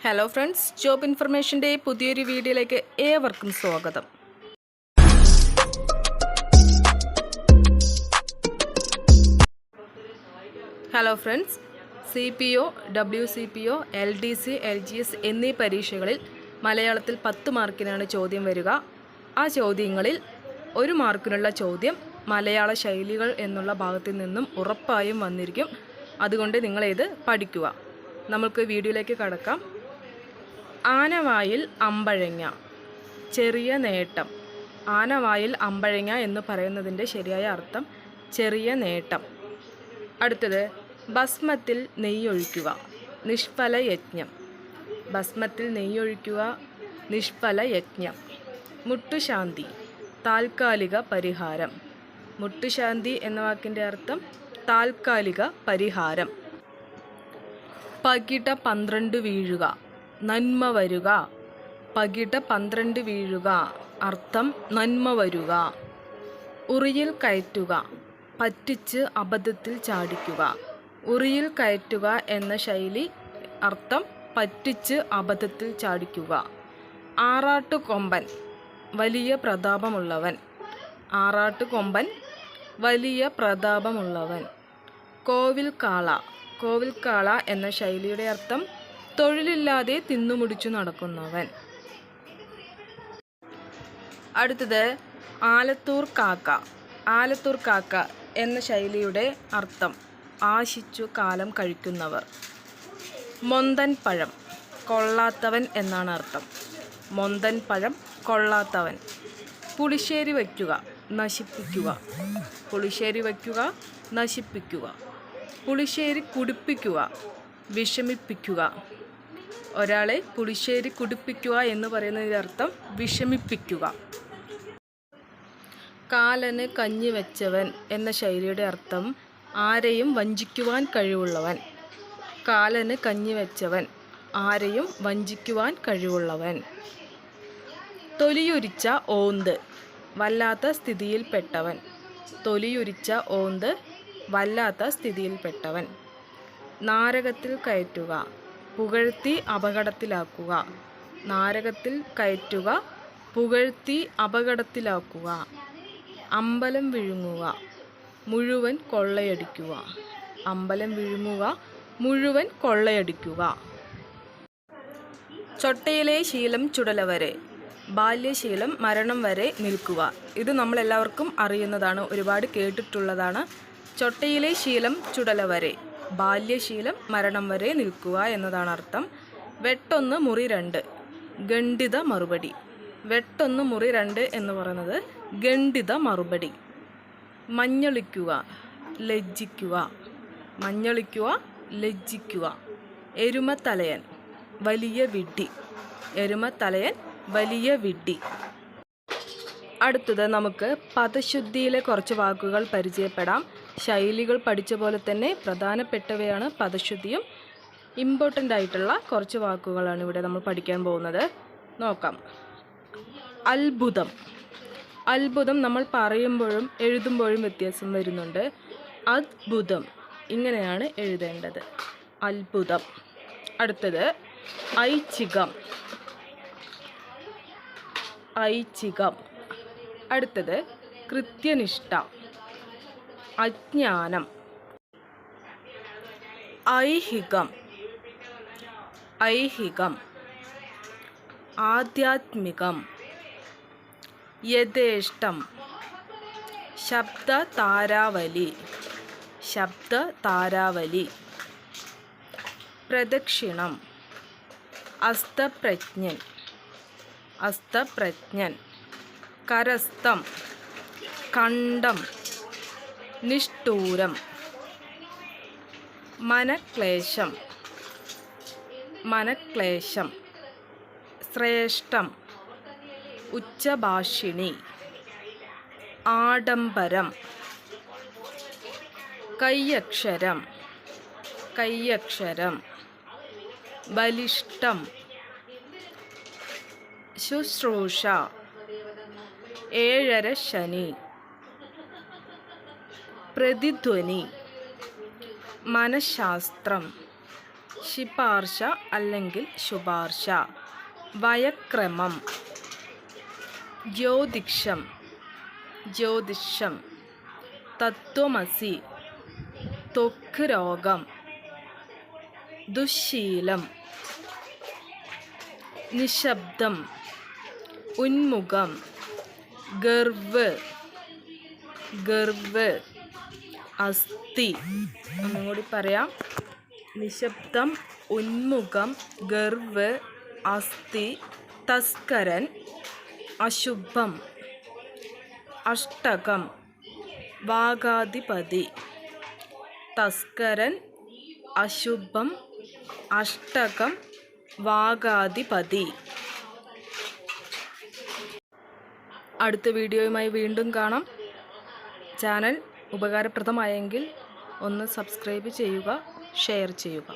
Hello friends job ഇൻഫർമേഷന്റെ പുതിയൊരു വീഡിയോയിലേക്ക് ഏവർക്കും സ്വാഗതം. Hello friends C P O W C P O L D C L G S എന്നീ പരീക്ഷകളിൽ മലയാളത്തിൽ പത്ത് മാർക്കിനാണ് ചോദ്യം വരിക. ആ ചോദ്യങ്ങളിൽ ഒരു മാർക്കിനുള്ള ചോദ്യം മലയാള ശൈലികൾ എന്നുള്ള ഭാഗത്തിൽ നിന്നും ഉറപ്പായും വന്നിരിക്കും. അതുകൊണ്ട് നിങ്ങളിത് പഠിക്കുക. നമുക്ക് വീഡിയോയിലേക്ക് കടക്കാം. ആനവായിൽ അമ്പഴങ്ങ. ചെറിയ നേട്ടം. ആനവായിൽ അമ്പഴങ്ങ എന്ന് പറയുന്നതിന്റെ ശരിയായ അർത്ഥം ചെറിയ നേട്ടം. അടുത്തത് ഭസ്മത്തിൽ നെയ്യൊഴിക്കുക നിഷ്ഫല യജ്ഞം. ഭസ്മത്തിൽ നെയ്യൊഴിക്കുക നിഷ്ഫല യജ്ഞം. മുട്ടുശാന്തി താൽക്കാലിക പരിഹാരം. മുട്ടുശാന്തി എന്ന വാക്കിന്റെ അർത്ഥം താൽക്കാലിക പരിഹാരം. പകിട പന്ത്രണ്ട് വീഴുക നന്മ വരുക. പകിട പന്ത്രണ്ട് വീഴുക. അർത്ഥം നന്മ വരുക. ഉറിയിൽ കയറ്റുക. പറ്റിച്ച് അബദ്ധത്തിൽ ചാടിക്കുക. ഉറിയിൽ കയറ്റുക എന്ന ശൈലി അർത്ഥം പറ്റിച്ച് അബദ്ധത്തിൽ ചാടിക്കുക. ആറാട്ടുകൊമ്പൻ വലിയ പ്രതാപമുള്ളവൻ. ആറാട്ടുകൊമ്പൻ വലിയ പ്രതാപമുള്ളവൻ. കോവിൽ കാള കോവിൽ കാള എന്ന ശൈലിയുടെ അർത്ഥം തൊഴിലില്ലാതെ തിന്നുമുടിച്ചു നടക്കുന്നവൻ. അടുത്തത് ആലത്തൂർ കാക്ക. ആലത്തൂർ കാക്ക എന്ന ശൈലിയുടെ അർത്ഥം ആശിച്ചു കാലം കഴിക്കുന്നവർ. മൊന്തൻ പഴം കൊള്ളാത്തവൻ എന്നാണ് അർത്ഥം. മൊന്തൻ പഴം കൊള്ളാത്തവൻ. പുളിശ്ശേരി വയ്ക്കുക നശിപ്പിക്കുക. പുളിശ്ശേരി വയ്ക്കുക നശിപ്പിക്കുക. പുളിശ്ശേരി കുടിപ്പിക്കുക വിഷമിപ്പിക്കുക. ഒരാളെ പുളിശ്ശേരി കുടിപ്പിക്കുക എന്ന് പറയുന്നതിന്റെ അർത്ഥം വിഷമിപ്പിക്കുക. കാലന് കഞ്ഞി വെച്ചവൻ എന്ന ശൈലിയുടെ അർത്ഥം ആരെയും വഞ്ചിക്കുവാൻ കഴിവുള്ളവൻ. കാലന് കഞ്ഞി വെച്ചവൻ ആരെയും വഞ്ചിക്കുവാൻ കഴിവുള്ളവൻ. തൊലിയുരിച്ച ഓന്ത് വല്ലാത്ത സ്ഥിതിയിൽപ്പെട്ടവൻ തൊലിയുരിച്ച ഓന്ത് വല്ലാത്ത സ്ഥിതിയിൽപ്പെട്ടവൻ നാരകത്തിൽ കയറ്റുക. പുകഴ്ത്തി അപകടത്തിലാക്കുക. നാരകത്തിൽ കയറ്റുക പുകഴ്ത്തി അപകടത്തിലാക്കുക. അമ്പലം വിഴുങ്ങുക മുഴുവൻ കൊള്ളയടിക്കുക. അമ്പലം വിഴുങ്ങുക മുഴുവൻ കൊള്ളയടിക്കുക. ചൊട്ടയിലെ ശീലം ചുടല വരെ ബാല്യശീലം മരണം വരെ നിൽക്കുക. ഇത് നമ്മളെല്ലാവർക്കും അറിയുന്നതാണ് ഒരുപാട് കേട്ടിട്ടുള്ളതാണ്. ചൊട്ടയിലെ ശീലം ചുടല വരെ ബാല്യശീലം മരണം വരെ നിൽക്കുക എന്നതാണ് അർത്ഥം. വെട്ടൊന്ന് മുറി രണ്ട് ഗണ്ഡിത മറുപടി. വെട്ടൊന്ന് മുറി രണ്ട് എന്ന് പറയുന്നത് ഗണ്ഡിത മറുപടി. മഞ്ഞളിക്കുക ലജ്ജിക്കുക. മഞ്ഞളിക്കുക ലജ്ജിക്കുക. എരുമത്തലയൻ വലിയ വിഡ്ഢി. എരുമത്തലയൻ വലിയ വിഡ്ഢി. അടുത്തത് നമുക്ക് പദശുദ്ധിയിലെ കുറച്ച് വാക്കുകൾ പരിചയപ്പെടാം. ശൈലികൾ പഠിച്ച പോലെ തന്നെ പ്രധാനപ്പെട്ടവയാണ് പദശുദ്ധിയും ഇമ്പോർട്ടന്റ് ആയിട്ടുള്ള കുറച്ച് വാക്കുകളാണ് ഇവിടെ നമ്മൾ പഠിക്കാൻ പോകുന്നത്. നോക്കാം. അത്ഭുതം. അത്ഭുതം നമ്മൾ പറയുമ്പോഴും എഴുതുമ്പോഴും വ്യത്യാസം വരുന്നുണ്ട്. അത്ഭുതം. ഇങ്ങനെയാണ് എഴുതേണ്ടത്. അത്ഭുതം. അടുത്തത് ഐച്ഛികം. ഐച്ഛികം. അടുത്തത് കൃത്യനിഷ്ഠ. അജ്ഞാനം. ഐഹികം. ഐഹികം. ആധ്യാത്മികം. യഥേഷ്ടം. ശബ്ദ താരാവലി ശബ്ദ താരാവലി പ്രദക്ഷിണം. അസ്തപ്രജ്ഞൻ. അസ്തപ്രജ്ഞൻ. കരസ്ഥം. കണ്ഠം. നിഷ്ഠൂരം. മനക്ലേശം. മനക്ലേശം. ശ്രേഷ്ഠം. ഉച്ചഭാഷിണി. ആഡംബരം. കയ്യക്ഷരം. കയ്യക്ഷരം. ബലിഷ്ടം ശുശ്രൂഷ. ഏഴര ശനി. പ്രതിധ്വനി. മനഃശാസ്ത്രം. ശിപാർശ അല്ലെങ്കിൽ ശുപാർശ. വയക്രമം. ജ്യോതിഷം ജ്യോതിഷം. തത്വമസി. ത്വക്ക് രോഗം. ദുശീലം. നിശബ്ദം. ഉന്മുഖം. ഗർവ്. ഗർവ്. അസ്ഥി. ഒന്നും കൂടി പറയാം. നിശബ്ദം ഉന്മുഖം ഗർവ് അസ്ഥി തസ്കരൻ അശുഭം അഷ്ടകം വാഗാധിപതി തസ്കരൻ അശുഭം അഷ്ടകം വാഗാധിപതി. അടുത്ത വീഡിയോയുമായി വീണ്ടും കാണാം. ചാനൽ ഉപകാരപ്രദമായെങ്കിൽ ഒന്ന് സബ്സ്ക്രൈബ് ചെയ്യുക ഷെയർ ചെയ്യുക.